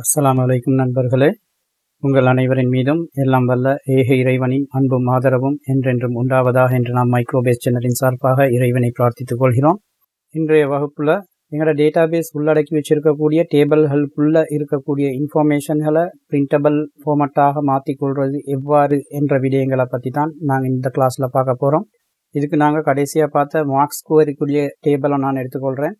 அஸ்ஸலாமு வலைக்கும் நண்பர்களே உங்கள் அனைவரின் மீதும் எல்லாம் வல்ல ஏக இறைவனின் அன்பும் ஆதரவும் என்றென்றும் உண்டாவதாக என்று நாம் மைக்ரோபேஸ் சேனலின் சார்பாக இறைவனை பிரார்த்தித்துக் கொள்கிறோம். இன்றைய வகுப்பில் எங்களோட டேட்டாபேஸ் உள்ளடக்கி வச்சிருக்கக்கூடிய டேபிள்களுக்குள்ளே இருக்கக்கூடிய இன்ஃபர்மேஷன்களை பிரிண்டபிள் ஃபார்மட்டாக மாற்றிக்கொள்வது எவ்வாறு என்ற விடயங்களை பற்றி தான் நாங்கள் இந்த கிளாஸில் பார்க்க போகிறோம் இதுக்கு நாங்கள் கடைசியாக பார்த்த மார்க்ஸ் குவரிக்குரிய டேபிளை நான் எடுத்துக்கொள்கிறேன்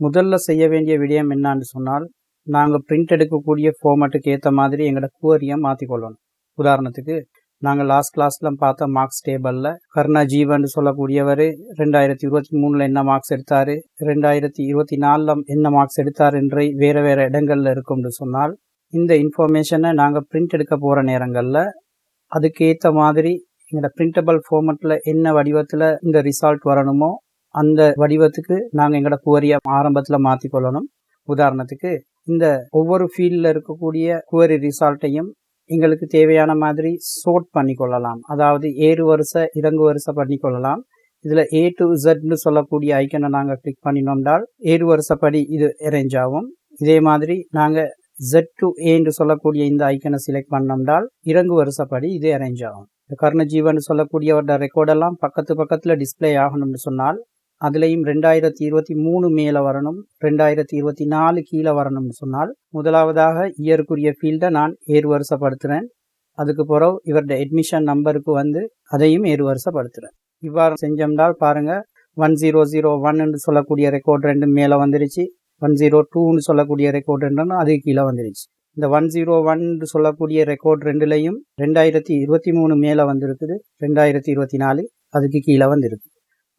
முதல்ல செய்ய வேண்டிய விடயம் என்னான்னு சொன்னால் நாங்கள் பிரிண்ட் எடுக்கக்கூடிய ஃபார்மேட்டுக்கு ஏற்ற மாதிரி எங்களோட குவரியை மாற்றிக்கொள்ளணும் உதாரணத்துக்கு நாங்கள் லாஸ்ட் கிளாஸில் பார்த்த மார்க்ஸ் டேபிளில் கருணா ஜீவன் சொல்லக்கூடியவர் ரெண்டாயிரத்தி இருபத்தி மூணில் என்ன மார்க்ஸ் எடுத்தார் ரெண்டாயிரத்தி இருபத்தி நாலில் என்ன மார்க்ஸ் எடுத்தார் என்று வேறு வேறு இடங்களில் இருக்கும்னு சொன்னால் இந்த இன்ஃபர்மேஷனை நாங்கள் பிரிண்ட் எடுக்க போகிற நேரங்களில் அதுக்கேற்ற மாதிரி எங்களோட பிரிண்டபிள் ஃபார்மெட்டில் என்ன வடிவத்தில் இந்த ரிசல்ட் வரணுமோ அந்த வடிவத்துக்கு நாங்கள் எங்களோட குவரியை ஆரம்பத்தில் மாற்றிக்கொள்ளணும் உதாரணத்துக்கு இந்த ஒவ்வொரு ஃபீல்டில் இருக்கக்கூடிய குவரி ரிசால்ட்டையும் எங்களுக்கு தேவையான மாதிரி சோர்ட் பண்ணிக்கொள்ளலாம் அதாவது ஏறு வரிசை இறங்கு வரிசை பண்ணிக்கொள்ளலாம் இதில் ஏ டு இசட்னு சொல்லக்கூடிய ஐக்கனை நாங்கள் கிளிக் பண்ணினோம்னால் ஏறு வரிசைப்படி இது அரேஞ்ச் ஆகும். இதே மாதிரி நாங்கள் ஜெட் டு ஏன்னு சொல்லக்கூடிய இந்த ஐக்கனை செலக்ட் பண்ணோம்னால் இறங்கு வரிசைப்படி இது அரேஞ்ச் ஆகும். இந்த கர்ணஜீவன் சொல்லக்கூடியவரோட ரெக்கார்டெல்லாம் பக்கத்து பக்கத்தில் டிஸ்பிளே ஆகணும்னு சொன்னால் அதுலேயும் ரெண்டாயிரத்தி இருபத்தி மூணு மேலே வரணும் ரெண்டாயிரத்தி இருபத்தி நாலு கீழே வரணும்னு சொன்னால் முதலாவதாக இயருக்குரிய ஃபீல்டை நான் ஏறு வருஷப்படுத்துகிறேன் அதுக்கு பிறகு இவருடைய அட்மிஷன் நம்பருக்கு வந்து அதையும் ஏறு வருஷப்படுத்துகிறேன் இவ்வாறு செஞ்சோம்னால் பாருங்கள் ஒன் ஜீரோ ஜீரோ ஒன்னு சொல்லக்கூடிய ரெக்கார்ட் ரெண்டு மேலே வந்துருச்சு ஒன் ஜீரோ டூன்னு சொல்லக்கூடிய ரெக்கார்ட் ரெண்டும் அது கீழே வந்துருச்சு. இந்த ஒன் ஜீரோ ஒன் சொல்லக்கூடிய ரெக்கார்ட் ரெண்டுலேயும் ரெண்டாயிரத்தி இருபத்தி மூணு மேலே வந்திருக்குது ரெண்டாயிரத்தி இருபத்தி நாலு அதுக்கு கீழே வந்திருக்கு.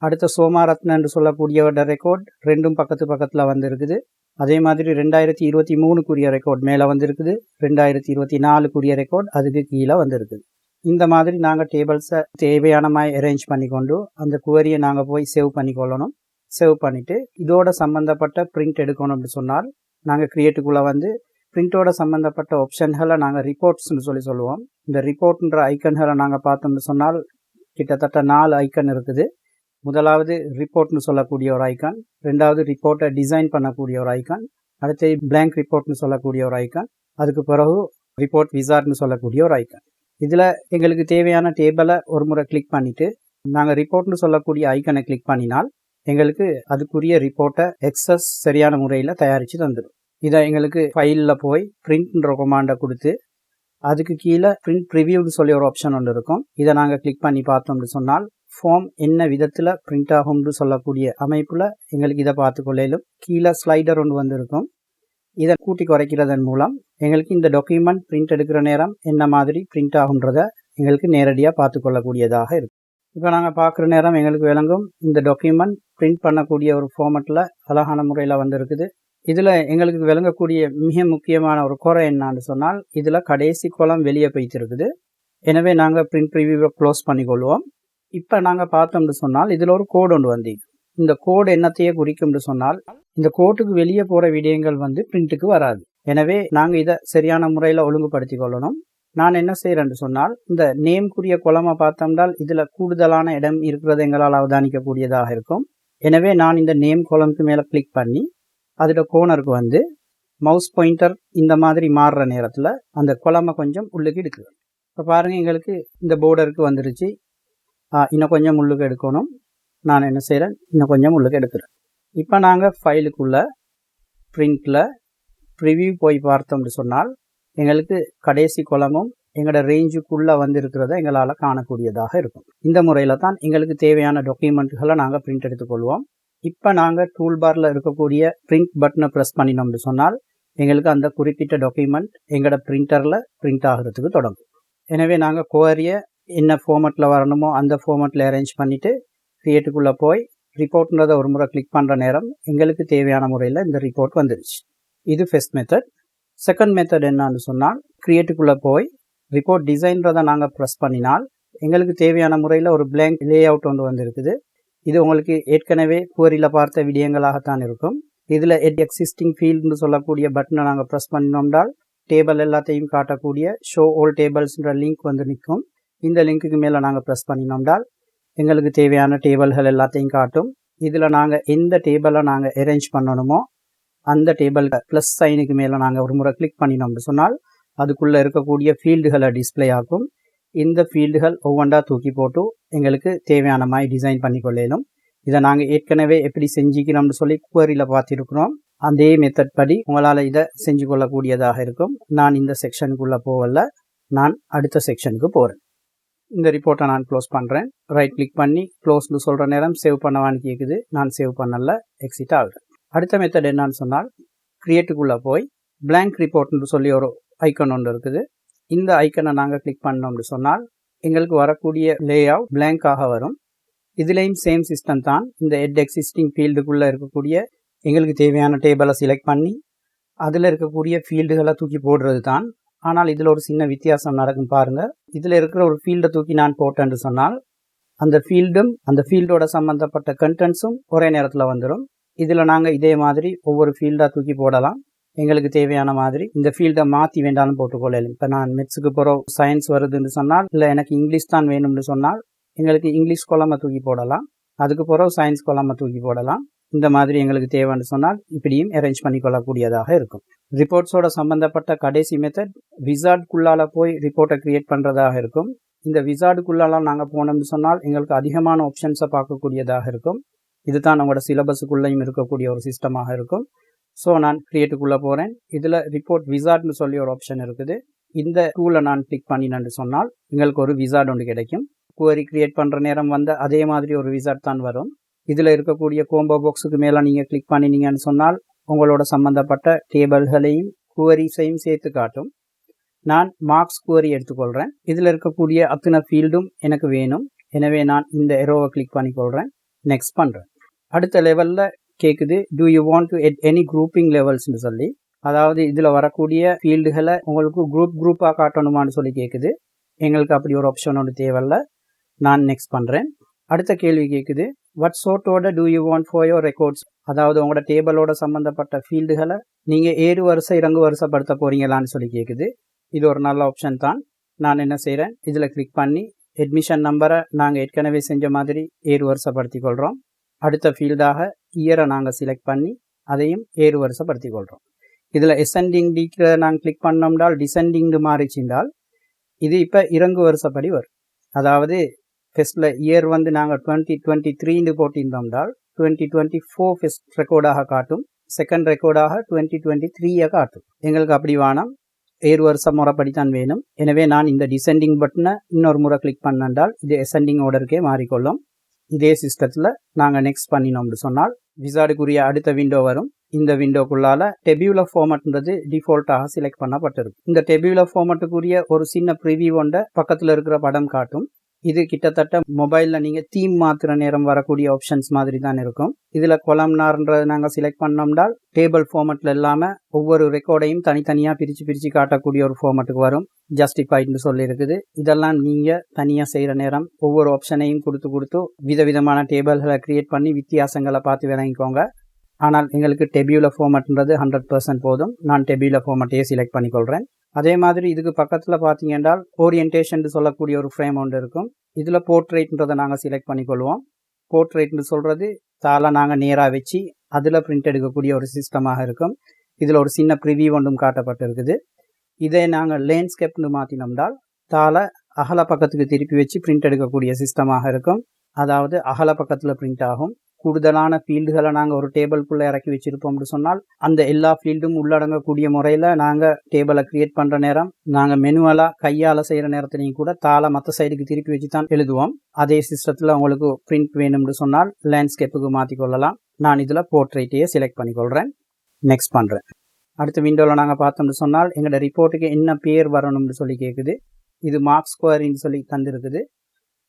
அடுத்த சோமாரத்ன என்று சொல்லக்கூடியவரோட ரெக்கார்ட் ரெண்டும் பக்கத்து பக்கத்தில் வந்திருக்குது. அதே மாதிரி ரெண்டாயிரத்தி இருபத்தி மூணுக்குரிய ரெக்கார்ட் மேலே வந்திருக்குது. ரெண்டாயிரத்தி இருபத்தி நாலுக்குரிய ரெக்கார்ட் அதுக்கு கீழே வந்திருக்குது. இந்த மாதிரி நாங்கள் டேபிள்ஸை தேவையான மாதிரி அரேஞ்ச் பண்ணி கொண்டு அந்த குவரியை நாங்கள் போய் சேவ் பண்ணி கொள்ளணும் சேவ் பண்ணிவிட்டு இதோட சம்மந்தப்பட்ட பிரிண்ட் எடுக்கணும் அப்படின்னு சொன்னால் நாங்கள் கிரியேட்டுக்குள்ளே வந்து பிரிண்ட்டோட சம்மந்தப்பட்ட ஆப்ஷன்களை நாங்கள் ரிப்போர்ட்ஸ்னு சொல்லி சொல்லுவோம். இந்த ரிப்போர்ட்ன்ற ஐக்கன்களை நாங்கள் பார்த்தோம்னு சொன்னால் கிட்டத்தட்ட நாலு ஐக்கன் இருக்குது. முதலாவது ரிப்போர்ட்னு சொல்லக்கூடிய ஒரு ஐக்கான் ரெண்டாவது ரிப்போர்ட்டை டிசைன் பண்ணக்கூடிய ஒரு ஐக்கான் அடுத்து பிளாங்க் ரிப்போர்ட்னு சொல்லக்கூடிய ஒரு ஐக்கான் அதுக்கு பிறகு ரிப்போர்ட் விசார்ட்னு சொல்லக்கூடிய ஒரு ஐக்கான் இதில் எங்களுக்கு தேவையான டேபிளை ஒரு முறை கிளிக் பண்ணிவிட்டு நாங்கள் ரிப்போர்ட்னு சொல்லக்கூடிய ஐக்கனை கிளிக் பண்ணினால் எங்களுக்கு அதுக்குரிய ரிப்போர்ட்டை எக்ஸஸ் சரியான முறையில் தயாரித்து தந்துடும். இதை எங்களுக்கு ஃபைலில் போய் பிரிண்ட்ன்ற கொமாண்டை கொடுத்து அதுக்கு கீழே பிரிண்ட் ப்ரிவியூன்னு சொல்லி ஒரு ஆப்ஷன் ஒன்று இருக்கும். இதை நாங்கள் கிளிக் பண்ணி பார்த்தோம்னு சொன்னால் ஃபார்ம் என்ன விதத்தில் பிரிண்ட் ஆகும்னு சொல்லக்கூடிய அமைப்பில் எங்களுக்கு இதை பார்த்துக்கொள்ளையிலும் கீழே ஸ்லைடர் ஒன்று வந்திருக்கும். இதை கூட்டி குறைக்கிறதன் மூலம் எங்களுக்கு இந்த டாக்குமெண்ட் பிரிண்ட் எடுக்கிற நேரம் என்ன மாதிரி பிரிண்ட் ஆகுன்றத எங்களுக்கு நேரடியாக பார்த்துக்கொள்ளக்கூடியதாக இருக்கும். இப்போ நாங்கள் பார்க்குற நேரம் எங்களுக்கு விளங்கும். இந்த டாக்குமெண்ட் பிரிண்ட் பண்ணக்கூடிய ஒரு ஃபார்மெட்டில் அழகான முறையில் வந்திருக்குது. இதில் எங்களுக்கு விளங்கக்கூடிய மிக முக்கியமான ஒரு குறை என்னான்னு சொன்னால் இதில் கடைசி கோலம் வெளியே போய்த்திருக்குது. எனவே நாங்கள் பிரிண்ட் ரிவ்யூவை க்ளோஸ் பண்ணிக்கொள்வோம். இப்போ நாங்கள் பார்த்தோம்னு சொன்னால் இதில் ஒரு கோடு ஒன்று வந்தீங்க இந்த கோடு என்னத்தையே குறிக்கும்னு சொன்னால் இந்த கோட்டுக்கு வெளியே போகிற விடயங்கள் வந்து பிரிண்ட்டுக்கு வராது. எனவே நாங்கள் இதை சரியான முறையில் ஒழுங்குபடுத்தி கொள்ளணும். நான் என்ன செய்கிறேன்னு சொன்னால் இந்த நேம்குரிய குளமை பார்த்தோம்னால் இதில் கூடுதலான இடம் இருக்கிறது எங்களால் அவதானிக்கக்கூடியதாக இருக்கும். எனவே நான் இந்த நேம் குளம்க்கு மேலே கிளிக் பண்ணி அதோட கோனருக்கு வந்து மவுஸ் பாயிண்டர் இந்த மாதிரி மாறுற நேரத்தில் அந்த குளமை கொஞ்சம் உள்ளுக்கு எடுக்குது இப்போ பாருங்கள் எங்களுக்கு இந்த போர்டருக்கு வந்துருச்சு. இன்னும் கொஞ்சம் முள்ளுக்கு எடுக்கணும். நான் என்ன செய்கிறேன் இன்னும் கொஞ்சம் முள்ளுக்கு எடுக்கிறேன். இப்போ நாங்கள் ஃபைலுக்குள்ளே ப்ரிண்டில் ப்ரிவியூ போய் பார்த்தோம்னு சொன்னால் எங்களுக்கு கடைசி குளமும் எங்களோட ரேஞ்சுக்குள்ளே வந்திருக்கிறத எங்களால் காணக்கூடியதாக இருக்கும். இந்த முறையில் தான் எங்களுக்கு தேவையான டாக்குமெண்ட்டுகளை நாங்கள் பிரிண்ட் எடுத்துக்கொள்வோம். இப்போ நாங்கள் டூல்பாரில் இருக்கக்கூடிய பிரிண்ட் பட்டனை ப்ரெஸ் பண்ணினோம்னு சொன்னால் எங்களுக்கு அந்த குறிப்பிட்ட டாக்குமெண்ட் எங்களோட பிரிண்டரில் பிரிண்ட் ஆகிறதுக்கு தொடங்கும். எனவே நாங்கள் கோரிய என்ன ஃபார்மெட்டில் வரணுமோ அந்த ஃபார்மெட்டில் அரேஞ்ச் பண்ணிவிட்டு க்ரியேட்டுக்குள்ளே போய் ரிப்போர்ட்ன்றதை ஒரு முறை கிளிக் பண்ணுற நேரம் எங்களுக்கு தேவையான முறையில் இந்த ரிப்போர்ட் வந்துடுச்சு இது ஃபஸ்ட் மெத்தட் செகண்ட் மெத்தட் என்னன்னு சொன்னால் க்ரியேட்டுக்குள்ளே போய் ரிப்போர்ட் டிசைன்றதை நாங்கள் ப்ரெஸ் பண்ணினால் எங்களுக்கு தேவையான முறையில் ஒரு பிளாங்க் லே அவுட் ஒன்று வந்திருக்குது. இது உங்களுக்கு ஏற்கனவே குவரியில் பார்த்த விடயங்களாகத்தான் இருக்கும். இதில் எட் எக்ஸிஸ்டிங் ஃபீல்டுன்னு சொல்லக்கூடிய பட்டனை நாங்கள் ப்ரெஸ் பண்ணினோம்னால் டேபிள் எல்லாத்தையும் காட்டக்கூடிய ஷோ ஓல் டேபிள்ஸ்ன்ற லிங்க் வந்து நிற்கும். இந்த லிங்க்குக்கு மேலே நாங்கள் ப்ரெஸ் பண்ணினோம்னால் எங்களுக்கு தேவையான டேபிள்கள் எல்லாத்தையும் காட்டும். இதில் நாங்கள் எந்த டேபிளை நாங்கள் அரேஞ்ச் பண்ணணுமோ அந்த டேபிள் ப்ளஸ் சைனுக்கு மேலே நாங்கள் ஒரு முறை கிளிக் பண்ணினோம்னு சொன்னால் அதுக்குள்ளே இருக்கக்கூடிய ஃபீல்டுகளை டிஸ்ப்ளே ஆகும் இந்த ஃபீல்டுகள் ஒவ்வொன்றா தூக்கி போட்டு எங்களுக்கு தேவையான மாதிரி டிசைன் பண்ணி கொள்ளலும். இதை நாங்கள் ஏற்கனவே எப்படி செஞ்சுக்கிறோம்னு சொல்லி குவரியில் பார்த்துருக்குறோம். அதே மெத்தட் படி உங்களால் இதை செஞ்சு கொள்ளக்கூடியதாக இருக்கும். நான் இந்த செக்ஷனுக்குள்ளே போகல. நான் அடுத்த செக்ஷனுக்கு போகிறேன் இந்த ரிப்போர்ட்டை நான் க்ளோஸ் பண்ணுறேன் ரைட் கிளிக் பண்ணி க்ளோஸ்னு சொல்கிற நேரம் சேவ் பண்ணவான்னு கேட்குது நான் சேவ் பண்ணல எக்ஸிட் ஆகுறேன் அடுத்த மெத்தட் என்னன்னு சொன்னால் க்ரியேட்டுக்குள்ளே போய் பிளாங்க் ரிப்போர்ட்னு சொல்லி ஒரு ஐக்கன் ஒன்று இருக்குது. இந்த ஐக்கனை நாங்கள் கிளிக் பண்ணோம்னு சொன்னால் எங்களுக்கு வரக்கூடிய லே அவுட் பிளாங்காக வரும். இதுலேயும் சேம் சிஸ்டம் தான். இந்த எட் எக்ஸிஸ்டிங் ஃபீல்டுக்குள்ளே இருக்கக்கூடிய எங்களுக்கு தேவையான டேபிளை செலக்ட் பண்ணி அதில் இருக்கக்கூடிய ஃபீல்டுகளை தூக்கி போடுறது தான். ஆனால் இதில் ஒரு சின்ன வித்தியாசம் நடக்கும் பாருங்கள் இதில் இருக்கிற ஒரு ஃபீல்டை தூக்கி நான் போட்டேன்னு சொன்னால் அந்த ஃபீல்டும் அந்த ஃபீல்டோட சம்மந்தப்பட்ட கண்டென்ட்ஸும் ஒரே நேரத்தில் வந்துடும் இதில் நாங்கள் இதே மாதிரி ஒவ்வொரு ஃபீல்டாக தூக்கி போடலாம். எங்களுக்கு தேவையான மாதிரி இந்த ஃபீல்டை மாற்றி வேண்டாலும் போட்டுக்கொள்ளலாம். இப்போ நான் மெட்ஸுக்கு போகிறோம் சயின்ஸ் வருதுன்னு சொன்னால் இல்லை எனக்கு இங்கிலீஷ் தான் வேணும்னு சொன்னால் எங்களுக்கு இங்கிலீஷ் கொலமை தூக்கி போடலாம். அதுக்கு பிறகு சயின்ஸ் கொலமை தூக்கி போடலாம். இந்த மாதிரி எங்களுக்கு தேவைன்னு சொன்னால் இப்படியும் அரேஞ்ச் பண்ணி கொள்ளக்கூடியதாக இருக்கும் ரிப்போர்ட்ஸோட சம்பந்தப்பட்ட கடைசி மெத்தட் விசார்டுக்குள்ளால் போய் ரிப்போர்ட்டை கிரியேட் பண்ணுறதாக இருக்கும். இந்த விசார்டுக்குள்ளாலாம் நாங்கள் போனோம்னு சொன்னால் எங்களுக்கு அதிகமான ஆப்ஷன்ஸை பார்க்கக்கூடியதாக இருக்கும். இதுதான் நம்மளோட சிலபஸுக்குள்ளேயும் இருக்கக்கூடிய ஒரு சிஸ்டமாக இருக்கும். ஸோ நான் கிரியேட்டுக்குள்ளே போகிறேன் இதில் ரிப்போர்ட் விசார்ட்னு சொல்லி ஒரு ஆப்ஷன் இருக்குது. இந்த டூலை நான் கிளிக் பண்ணினேன்னு சொன்னால் எங்களுக்கு ஒரு விசார்ட் ஒன்று கிடைக்கும். குவரி கிரியேட் பண்ணுற நேரம் வந்த அதே மாதிரி ஒரு விசார்ட் தான் வரும். இதில் இருக்கக்கூடிய கோம்போ பாக்ஸுக்கு மேலே நீங்கள் கிளிக் பண்ணினீங்கன்னு சொன்னால் உங்களோட சம்மந்தப்பட்ட டேபிள்களையும் குவரிஸையும் சேர்த்து காட்டும். நான் மார்க்ஸ் குவரி எடுத்துக்கொள்கிறேன் இதில் இருக்கக்கூடிய அத்தனை ஃபீல்டும் எனக்கு வேணும். எனவே நான் இந்த எரோவை கிளிக் பண்ணிக்கொள்கிறேன் நெக்ஸ்ட் பண்ணுறேன் அடுத்த லெவலில் கேட்குது do you want to add any grouping லெவல்ஸ்னு சொல்லி. அதாவது இதில் வரக்கூடிய ஃபீல்டுகளை உங்களுக்கு குரூப் குரூப்பாக காட்டணுமான்னு சொல்லி கேட்குது எங்களுக்கு அப்படி ஒரு ஆப்ஷன் ஒன்று தேவையில்ல. நான் நெக்ஸ்ட் பண்ணுறேன் அடுத்த கேள்வி கேட்குது what சோட்டோட do you want for your records அதாவது உங்களோட டேபிளோட சம்மந்தப்பட்ட ஃபீல்டுகளை நீங்கள் ஏறு வருஷம் இறங்கு வருஷப்படுத்த போறீங்களான்னு சொல்லி கேட்குது இது ஒரு நல்ல ஆப்ஷன் தான். நான் என்ன செய்கிறேன் இதில் கிளிக் பண்ணி அட்மிஷன் நம்பரை நாங்கள் ஏற்கனவே செஞ்ச மாதிரி ஏறு வருஷப்படுத்திக் கொள்கிறோம் அடுத்த ஃபீல்டாக இயரை நாங்கள் செலக்ட் பண்ணி அதையும் ஏறு வருஷப்படுத்திக் கொள்கிறோம் இதில் எசெண்டிங் டிக்கிற நாங்கள் கிளிக் பண்ணோம்னால் டிசெண்டிங்னு மாறிச்சிருந்தால் இது இப்போ இறங்கு வருஷப்படி வரும். அதாவது ஃபெஸ்ட்டில் இயர் வந்து நாங்கள் டுவெண்ட்டி டுவெண்ட்டி த்ரீன்னு போட்டிருந்தோம்னால் டுவெண்ட்டி டுவெண்ட்டி ஃபோர் ஃபெஸ்ட் ரெக்கார்டாக காட்டும். செகண்ட் ரெக்கார்டாக டுவெண்ட்டி டுவெண்ட்டி த்ரீயை காட்டும். எங்களுக்கு அப்படி வேணாம் ஏர் வருஷம் முறைப்படி தான் வேணும். எனவே நான் இந்த டிசெண்டிங் பட்டனை இன்னொரு முறை கிளிக் பண்ணால் இது எசெண்டிங் ஆர்டருக்கே மாறிக்கொள்ளும். இதே சிஸ்டத்தில் நாங்கள் நெக்ஸ்ட் பண்ணினோம்னு சொன்னால் விசாடுக்குரிய அடுத்த விண்டோ வரும். இந்த விண்டோக்குள்ளால டெபியூலர் ஃபார்மட்ன்றது டிஃபால்ட்டாக செலக்ட் பண்ணப்பட்டிருக்கு இந்த டெபியூலர் ஃபார்மட்டுக்குரிய ஒரு சின்ன ப்ரிவியூ ஒன்றை பக்கத்தில் இருக்கிற படம் காட்டும். இது கிட்டத்தட்ட மொபைலில் நீங்கள் தீம் மாற்றுற நேரம் வரக்கூடிய ஆப்ஷன்ஸ் மாதிரி தான் இருக்கும். இதில் கொலம்னார்ன்றதை நாங்கள் செலக்ட் பண்ணோம்னால் டேபிள் ஃபார்மெட்டில் இல்லாமல் ஒவ்வொரு ரெக்கார்டையும் தனித்தனியாக பிரித்து பிரித்து காட்டக்கூடிய ஒரு ஃபார்மெட்டுக்கு வரும். ஜஸ்டிஃபைட்னு சொல்லியிருக்குது. இதெல்லாம் நீங்கள் தனியாக செய்கிற நேரம் ஒவ்வொரு ஆப்ஷனையும் கொடுத்து கொடுத்து விதவிதமான டேபிள்களை க்ரியேட் பண்ணி வித்தியாசங்களை பார்த்து விளங்கிக்கோங்க. ஆனால் எங்களுக்கு டெபியூல ஃபார்மெட்ன்றது ஹண்ட்ரட் பர்சன்ட் போதும். நான் டெபியூல ஃபார்மெட்டையே செலக்ட் பண்ணிக்கொள்கிறேன் அதே மாதிரி இதுக்கு பக்கத்தில் பார்த்தீங்கன்னா ஓரியன்டேஷன் சொல்லக்கூடிய ஒரு ஃப்ரேம் ஒன்று இருக்கும். இதில் போர்ட்ரேட்ன்றதை நாங்கள் செலக்ட் பண்ணிக்கொள்வோம். போர்ட்ரேட்னு சொல்கிறது தாளை நாங்கள் நேராக வச்சு அதில் பிரிண்ட் எடுக்கக்கூடிய ஒரு சிஸ்டமாக இருக்கும். இதில் ஒரு சின்ன ப்ரிவியூ ஒன்றும் காட்டப்பட்டிருக்குது. இதை நாங்கள் லேண்ட்ஸ்கேப்னு மாற்றினோம்னால் தாளை அகல பக்கத்துக்கு திருப்பி வச்சு பிரிண்ட் எடுக்கக்கூடிய சிஸ்டமாக இருக்கும். அதாவது அகல பக்கத்தில் பிரிண்ட் ஆகும். கூடுதலான ஃபீல்டுகளை நாங்கள் ஒரு டேபிள்குள்ளே இறக்கி வச்சுருப்போம்னு சொன்னால் அந்த எல்லா ஃபீல்டும் உள்ளடங்கக்கூடிய முறையில் நாங்கள் டேபிளை க்ரியேட் பண்ணுற நேரம் நாங்கள் மெனுவலாக கையால் செய்கிற நேரத்துலையும் கூட தாளை மற்ற சைடுக்கு திருப்பி வச்சு தான் எழுதுவோம். அதே சிஸ்டத்தில் உங்களுக்கு பிரிண்ட் வேணும்னு சொன்னால் லேண்ட்ஸ்கேப்புக்கு மாற்றிக்கொள்ளலாம் நான் இதில் போர்ட்ரேட்டையே செலக்ட் பண்ணிக்கொள்கிறேன் நெக்ஸ்ட் பண்ணுறேன் அடுத்த விண்டோவில் நாங்கள் பார்த்தோம்னு சொன்னால் எங்களோட ரிப்போர்ட்டுக்கு என்ன பேர் வரணும்னு சொல்லி கேட்குது இது மார்க் ஸ்கொயரின்னு சொல்லி தந்திருக்குது.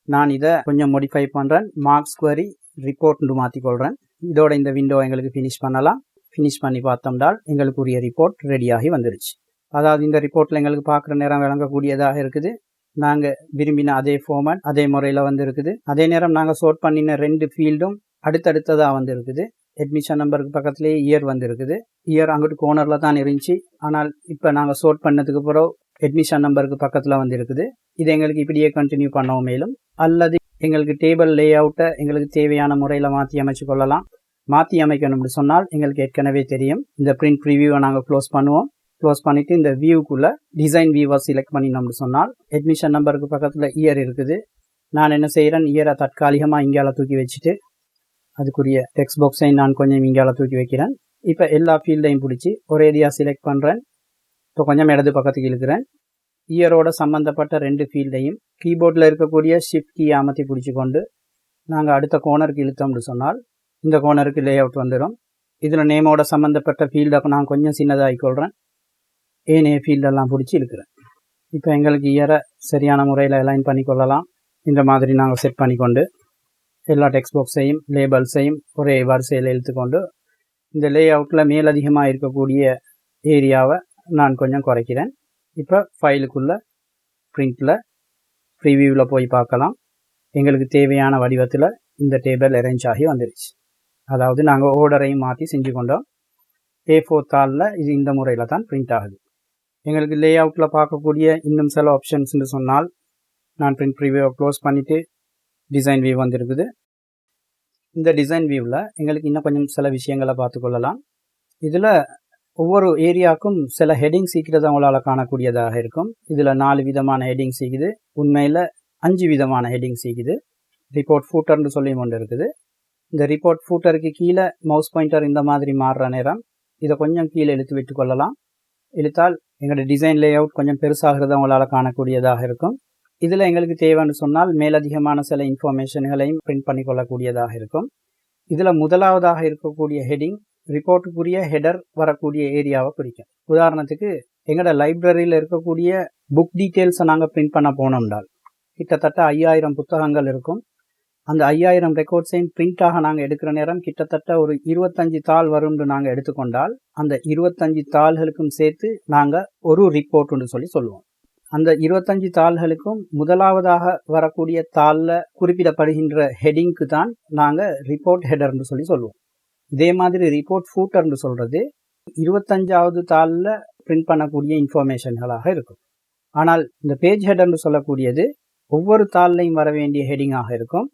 நான் இதை கொஞ்சம் மோடிஃபை பண்ணுறேன் மார்க் ஸ்கொயரி ரிப்போர்ட்னு மாற்றிக்கொள்கிறேன் இதோட இந்த விண்டோ எங்களுக்கு ஃபினிஷ் பண்ணலாம். ஃபினிஷ் பண்ணி பார்த்தோம்னால் எங்களுக்கு உரிய ரிப்போர்ட் ரெடியாகி வந்துருச்சு. அதாவது இந்த ரிப்போர்ட்டில் எங்களுக்கு பார்க்குற நேரம் விளங்கக்கூடியதாக இருக்குது. நாங்கள் விரும்பின அதே ஃபார்மட் அதே முறையில் வந்து இருக்குது அதே நேரம் நாங்கள் சோர்ட் பண்ணின ரெண்டு ஃபீல்டும் அடுத்தடுத்ததாக வந்து இருக்குது அட்மிஷன் நம்பருக்கு பக்கத்துலேயே இயர் வந்துருக்குது. இயர் அங்கிட்டு கோனரில் தான் இருந்துச்சு. ஆனால் இப்போ நாங்கள் சோர்ட் பண்ணதுக்கு பிறகு அட்மிஷன் நம்பருக்கு பக்கத்தில் வந்து இருக்குது இது எங்களுக்கு இப்படியே கண்டினியூ பண்ணவும் மேலும். அல்லது எங்களுக்கு டேபிள் லே அவுட்டை எங்களுக்கு தேவையான முறையில் மாற்றி அமைச்சு கொள்ளலாம். மாற்றி அமைக்கணும்னு சொன்னால் எங்களுக்கு ஏற்கனவே தெரியும். இந்த பிரிண்ட் ப்ரிவியூவை நாங்கள் க்ளோஸ் பண்ணுவோம். க்ளோஸ் பண்ணிவிட்டு இந்த வியூக்குள்ளே டிசைன் வியூவை செலக்ட் பண்ணினோம்னு சொன்னால் அட்மிஷன் நம்பருக்கு பக்கத்தில் இயர் இருக்குது. நான் என்ன செய்கிறேன் இயரை தற்காலிகமாக இங்கால தூக்கி வச்சுட்டு அதுக்குரிய டெக்ஸ்ட் பாக்ஸையும் நான் கொஞ்சம் இங்கால தூக்கி வைக்கிறேன். இப்போ எல்லா ஃபீல்டையும் பிடிச்சி ஒரேடியாக செலக்ட் பண்ணுறேன் இப்போ கொஞ்சம் இடது பக்கத்துக்கு இழுக்கிறேன். இயரோட சம்மந்தப்பட்ட ரெண்டு ஃபீல்டையும் கீபோர்டில் இருக்கக்கூடிய ஷிஃப்ட் கீ அமர்த்தி பிடிச்சி கொண்டு நாங்கள் அடுத்த கோனருக்கு இழுத்தோம்னு சொன்னால் இந்த கோனருக்கு லே அவுட் வந்துடும். இதில் நேமோட சம்மந்தப்பட்ட ஃபீல்டை நான் கொஞ்சம் சின்னதாகிக்கொள்கிறேன் ஏனைய ஃபீல்டெல்லாம் பிடிச்சி இழுக்கிறேன். இப்போ எங்களுக்கு இயரை சரியான முறையில் அலைன் பண்ணிக்கொள்ளலாம் இந்த மாதிரி நாங்கள் செட் பண்ணிக்கொண்டு எல்லா டெக்ஸ்ட் பாக்ஸையும் லேபல்ஸையும் ஒரே வரிசையில் இழுத்துக்கொண்டு இந்த லே அவுட்டில் மேலதிகமாக இருக்கக்கூடிய ஏரியாவை நான் கொஞ்சம் குறைக்கிறேன். இப்போ ஃபைலுக்குள்ளே ப்ரிண்டில் ப்ரிவியூவில் போய் பார்க்கலாம். எங்களுக்கு தேவையான வடிவத்தில் இந்த டேபிள் அரேஞ்ச் ஆகி வந்துடுச்சு அதாவது நாங்கள் ஓர்டரையும் மாற்றி செஞ்சு கொண்டோம். ஏ ஃபோர் தாளில் இது இந்த முறையில் தான் பிரிண்ட் ஆகுது. எங்களுக்கு லே அவுட்டில் பார்க்கக்கூடிய இன்னும் சில ஆப்ஷன்ஸ்னு சொன்னால் நான் பிரிண்ட் ப்ரிவியூவை க்ளோஸ் பண்ணிவிட்டு டிசைன் வியூ வந்திருக்குது. இந்த டிசைன் வியூவில் எங்களுக்கு இன்னும் கொஞ்சம் சில விஷயங்களை பார்த்துக்கொள்ளலாம் இதில் ஒவ்வொரு ஏரியாவுக்கும் சில ஹெட்டிங் சீக்கிரத்தை உங்களால் காணக்கூடியதாக இருக்கும். இதில் நாலு விதமான ஹெட்டிங் சீக்குது உண்மையில் அஞ்சு விதமான ஹெட்டிங் சீக்குது ரிப்போர்ட் ஃபூட்டர்னு சொல்லி கொண்டு இருக்குது. இந்த ரிப்போர்ட் ஃபூட்டருக்கு கீழே மவுஸ் பாயிண்டர் இந்த மாதிரி மாறுற நேரம் இதை கொஞ்சம் கீழே இழுத்து விட்டு கொள்ளலாம். இழுத்தால் எங்களோட டிசைன் லே அவுட் கொஞ்சம் பெருசாகிறத உங்களால் காணக்கூடியதாக இருக்கும். இதில் எங்களுக்கு தேவைன்னு சொன்னால் மேலதிகமான சில இன்ஃபர்மேஷன்களையும் பிரிண்ட் பண்ணி கொள்ளக்கூடியதாக இருக்கும். இதில் முதலாவதாக இருக்கக்கூடிய ஹெட்டிங் ரிப்போர்ட்டுக்குரிய ஹெடர் வரக்கூடிய ஏரியாவை குறிக்கும் உதாரணத்துக்கு எங்களோட லைப்ரரியில் இருக்கக்கூடிய புக் டீட்டெயில்ஸை நாங்கள் பிரிண்ட் பண்ண போனோம்னால் கிட்டத்தட்ட ஐயாயிரம் புத்தகங்கள் இருக்கும். அந்த ஐயாயிரம் ரெக்கார்ட்ஸையும் பிரிண்டாக நாங்கள் எடுக்கிற நேரம் கிட்டத்தட்ட ஒரு இருபத்தஞ்சு தாள் வரும்னு நாங்கள் எடுத்துக்கொண்டால் அந்த இருபத்தஞ்சு தாள்களுக்கும் சேர்த்து நாங்கள் ஒரு ரிப்போர்ட்டுன்னு சொல்லி சொல்லுவோம். அந்த இருபத்தஞ்சு தாள்களுக்கும் முதலாவதாக வரக்கூடிய தாளில் குறிப்பிடப்படுகின்ற ஹெடிங்க்கு தான் நாங்கள் ரிப்போர்ட் ஹெடர்னு சொல்லி சொல்லுவோம். இதே மாதிரி ரிப்போர்ட் ஃபூட்டர்னு சொல்கிறது இருபத்தஞ்சாவது தாளில் பிரிண்ட் பண்ணக்கூடிய இன்ஃபர்மேஷன்களாக இருக்கும். ஆனால் இந்த பேஜ் ஹெடர்னு சொல்லக்கூடியது ஒவ்வொரு தாள்லையும் வர வேண்டிய ஹெடிங்காக இருக்கும்.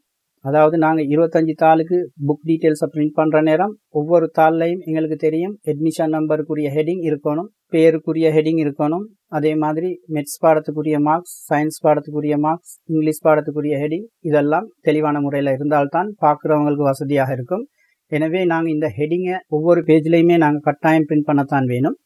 அதாவது நாங்கள் இருபத்தஞ்சி தாளுக்கு புக் டீட்டெயில்ஸை பிரிண்ட் பண்ணுற நேரம் ஒவ்வொரு தாள்லையும் எங்களுக்கு தெரியும் அட்மிஷன் நம்பருக்குரிய ஹெட்டிங் இருக்கணும் பேருக்குரிய ஹெட்டிங் இருக்கணும். அதே மாதிரி மெட்ஸ் பாடத்துக்குரிய மார்க்ஸ் சயின்ஸ் பாடத்துக்குரிய மார்க்ஸ் இங்கிலீஷ் பாடத்துக்குரிய ஹெட்டிங் இதெல்லாம் தெளிவான முறையில் இருந்தால்தான் பார்க்குறவங்களுக்கு வசதியாக இருக்கும். எனவே நாங்கள் இந்த ஹெட்டிங்கை ஒவ்வொரு பேஜ்லேயுமே நாங்கள் கட்டாயம் பிரிண்ட் பண்ணத்தான் வேணும்.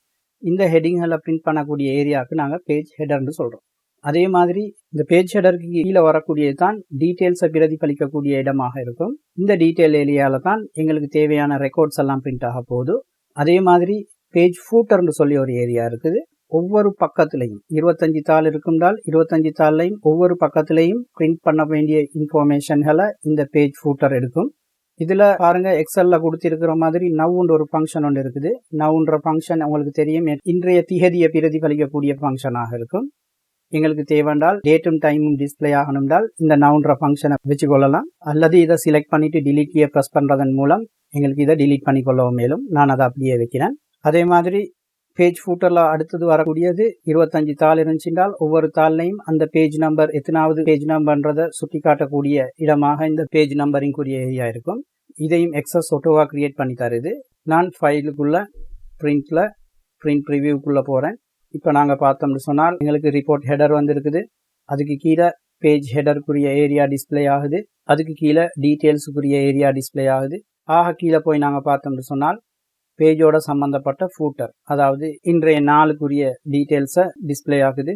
இந்த ஹெட்டிங்களை பிரிண்ட் பண்ணக்கூடிய ஏரியாவுக்கு நாங்கள் பேஜ் ஹெடர்னு சொல்கிறோம் அதே மாதிரி இந்த பேஜ் ஹெடருக்கு கீழே வரக்கூடியது தான் டீட்டெயில்ஸை பிரதிபலிக்கக்கூடிய இடமாக இருக்கும். இந்த டீட்டெயில் ஏரியாவில் தான் எங்களுக்கு தேவையான ரெக்கார்ட்ஸ் எல்லாம் பிரிண்ட் ஆக போகுது. அதே மாதிரி பேஜ் ஃபூட்டர்னு சொல்லி ஒரு ஏரியா இருக்குது. ஒவ்வொரு பக்கத்துலையும் இருபத்தஞ்சி தாள் இருக்கும்டால் இருபத்தஞ்சி தாள்லையும் ஒவ்வொரு பக்கத்துலையும் பிரிண்ட் பண்ண வேண்டிய இன்ஃபர்மேஷன்களை இந்த பேஜ் ஃபூட்டர் எடுக்கும். இதில் பாருங்க எக்ஸலில் கொடுத்துருக்கிற மாதிரி நவ்ன்ற ஒரு ஃபங்க்ஷன் ஒன்று இருக்குது. நவ்ன்ற ஃபங்க்ஷன் உங்களுக்கு தெரியும். இன்றைய திகதியை பிரதிபலிக்கக்கூடிய ஃபங்க்ஷனாக இருக்கும். எங்களுக்கு தேவைண்டால் டேட்டும் டைமும் டிஸ்பிளே ஆகணும்டால் இந்த நவுன்ற ஃபங்க்ஷனை வச்சுக்கொள்ளலாம் அல்லது இதை செலக்ட் பண்ணிட்டு டிலீட் கீயை ப்ரெஸ் பண்ணுறதன் மூலம் எங்களுக்கு இதை டிலீட் பண்ணிக்கொள்ளவும் மேலும். நான் அதை அப்படியே வைக்கிறேன். அதே மாதிரி பேஜ் ஃபூட்டரில் அடுத்தது வரக்கூடியது இருபத்தஞ்சு தாள் இருந்துச்சுட்டால் ஒவ்வொரு தாள்லையும் அந்த பேஜ் நம்பர் எத்தனாவது பேஜ் நம்பர்ன்றதை சுட்டி காட்டக்கூடிய இடமாக இந்த பேஜ் நம்பரிங்குரிய ஏரியா இருக்கும். இதையும் எக்ஸஸ் ஒட்டோவாக கிரியேட் பண்ணி தருது. நான் ஃபைலுக்குள்ள பிரிண்டில் பிரிண்ட் ப்ரிவியூக்குள்ளே போகிறேன் இப்போ நாங்கள் பார்த்தோம்னு சொன்னால் எங்களுக்கு ரிப்போர்ட் ஹெடர் வந்துருக்குது. அதுக்கு கீழே பேஜ் ஹெடருக்குரிய ஏரியா டிஸ்பிளே ஆகுது. அதுக்கு கீழே டீட்டெயில்ஸுக்குரிய ஏரியா டிஸ்பிளே ஆகுது. ஆக கீழே போய் நாங்கள் பார்த்தோம்னு சொன்னால் பேஜோட சம்மந்தப்பட்ட ஃபூட்டர் அதாவது இன்றைய நாளுக்குரிய டீட்டெயில்ஸை டிஸ்பிளே ஆகுது.